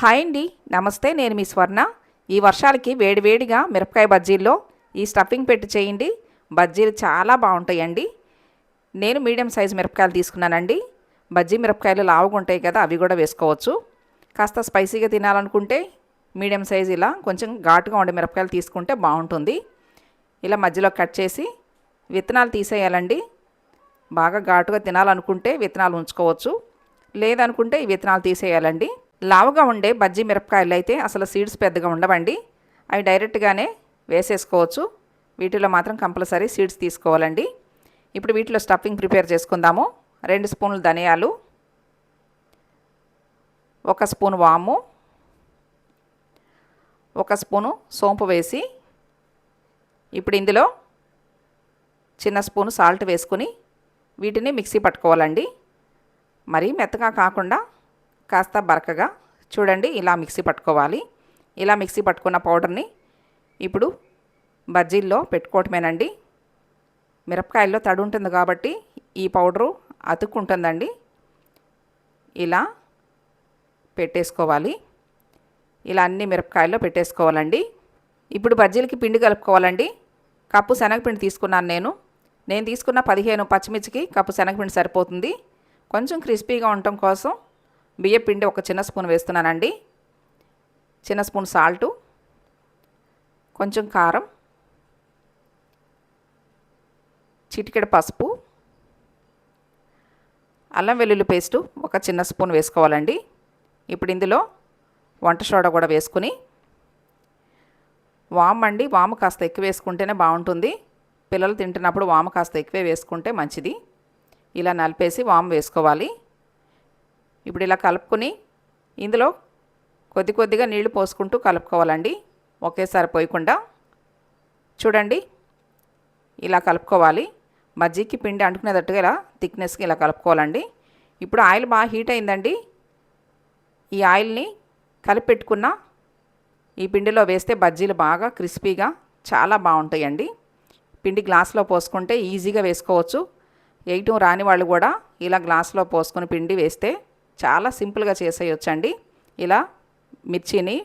Hi అండి. నమస్తే నేను మీ స్వర్ణ. ఈ వర్షాలకి వేడివేడిగా మిరపకాయ బజ్జీల్లో ఈ స్టఫింగ్ పెట్టి చేయండి. బజ్జీలు చాలా బాగుంటాయండి. నేను మీడియం సైజు మిరపకాయలు తీసుకున్నానండి. బజ్జీ మిరపకాయలు లావుగా ఉంటాయి కదా అవి కూడా వేసుకోవచ్చు. కాస్త స్పైసీగా తినాలనుకుంటే మీడియం సైజు ఇలా కొంచెం ఘాటుగా ఉండే మిరపకాయలు తీసుకుంటే బాగుంటుంది. ఇలా మధ్యలో కట్ చేసి విత్తనాలు తీసేయాలండి. బాగా ఘాటుగా తినాలనుకుంటే విత్తనాలు ఉంచుకోవచ్చు. లేదనుకుంటే ఈ విత్తనాలు తీసేయాలండి. లావుగా ఉండే బజ్జీ మిరపకాయలు అయితే అసలు సీడ్స్ పెద్దగా ఉండవండి. అవి డైరెక్ట్గానే వేసేసుకోవచ్చు. వీటిలో మాత్రం కంపల్సరీ సీడ్స్ తీసుకోవాలండి. ఇప్పుడు వీటిలో స్టఫింగ్ ప్రిపేర్ చేసుకుందాము. రెండు స్పూన్లు ధనియాలు ఒక స్పూన్ వాము ఒక స్పూను సోంపు వేసి ఇప్పుడు ఇందులో చిన్న స్పూన్ సాల్ట్ వేసుకుని వీటిని మిక్సీ పట్టుకోవాలండి. మరీ మెత్తగా కాకుండా కాస్త బరకగా చూడండి ఇలా మిక్సీ పట్టుకోవాలి. ఇలా మిక్సీ పట్టుకున్న పౌడర్ని ఇప్పుడు బజ్జీల్లో పెట్టుకోవటమేనండి. మిరపకాయల్లో తడి ఉంటుంది కాబట్టి ఈ పౌడరు అతుక్కుంటుందండి. ఇలా పెట్టేసుకోవాలి. ఇలా అన్ని మిరపకాయల్లో పెట్టేసుకోవాలండి. ఇప్పుడు బజ్జీలకి పిండి కలుపుకోవాలండి. కప్పు శనగపిండి తీసుకున్నాను నేను. నేను తీసుకున్న పదిహేను పచ్చిమిర్చికి కప్పు శనగపిండి సరిపోతుంది. కొంచెం క్రిస్పీగా ఉండటం కోసం బియ్య పిండి ఒక చిన్న స్పూన్ వేస్తున్నానండి. చిన్న స్పూన్ సాల్టు కొంచెం కారం చిటికెడ పసుపు అల్లం వెల్లుల్లి పేస్టు ఒక చిన్న స్పూన్ వేసుకోవాలండి. ఇప్పుడు ఇందులో వంట సోడా కూడా వేసుకుని వామ్ అండి వాము కాస్త ఎక్కువ వేసుకుంటేనే బాగుంటుంది. పిల్లలు తింటున్నప్పుడు వాము కాస్త ఎక్కువే వేసుకుంటే మంచిది. ఇలా నలిపేసి వాము వేసుకోవాలి. ఇప్పుడు ఇలా కలుపుకొని ఇందులో కొద్ది కొద్దిగా నీళ్ళు పోసుకుంటూ కలుపుకోవాలండి. ఒకేసారి పోయకుండా చూడండి ఇలా కలుపుకోవాలి. మజ్జిగకి పిండి అంటుకునేటట్టుగా ఇలా థిక్నెస్కి ఇలా కలుపుకోవాలండి. ఇప్పుడు ఆయిల్ బాగా హీట్ అయిందండి. ఈ ఆయిల్ని కలిపి పెట్టుకున్న ఈ పిండిలో వేస్తే బజ్జీలు బాగా క్రిస్పీగా చాలా బాగుంటాయండి. పిండి గ్లాస్లో పోసుకుంటే ఈజీగా వేసుకోవచ్చు. వేయటం రాని వాళ్ళు కూడా ఇలా గ్లాస్లో పోసుకొని పిండి వేస్తే చాలా సింపుల్గా చేసేయొచ్చండి. ఇలా మిర్చిని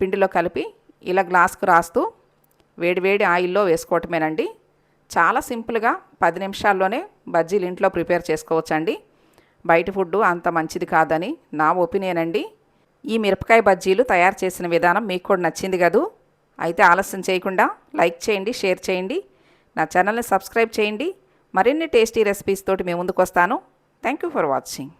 పిండిలో కలిపి ఇలా గ్లాస్కు రాస్తూ వేడివేడి ఆయిల్లో వేసుకోవటమేనండి. చాలా సింపుల్గా పది నిమిషాల్లోనే బజ్జీలు ఇంట్లో ప్రిపేర్ చేసుకోవచ్చండి. బయట ఫుడ్ అంత మంచిది కాదని నా ఒపీనియన్ అండి ఈ మిరపకాయ బజ్జీలు తయారు చేసిన విధానం మీకు కూడా నచ్చింది కదూ? అయితే ఆలస్యం చేయకుండా లైక్ చేయండి షేర్ చేయండి. నా ఛానల్ని సబ్స్క్రైబ్ చేయండి. మరిన్ని టేస్టీ రెసిపీస్ తోటి మీ ముందుకు వస్తాను థ్యాంక్ యూ ఫర్ వాచింగ్.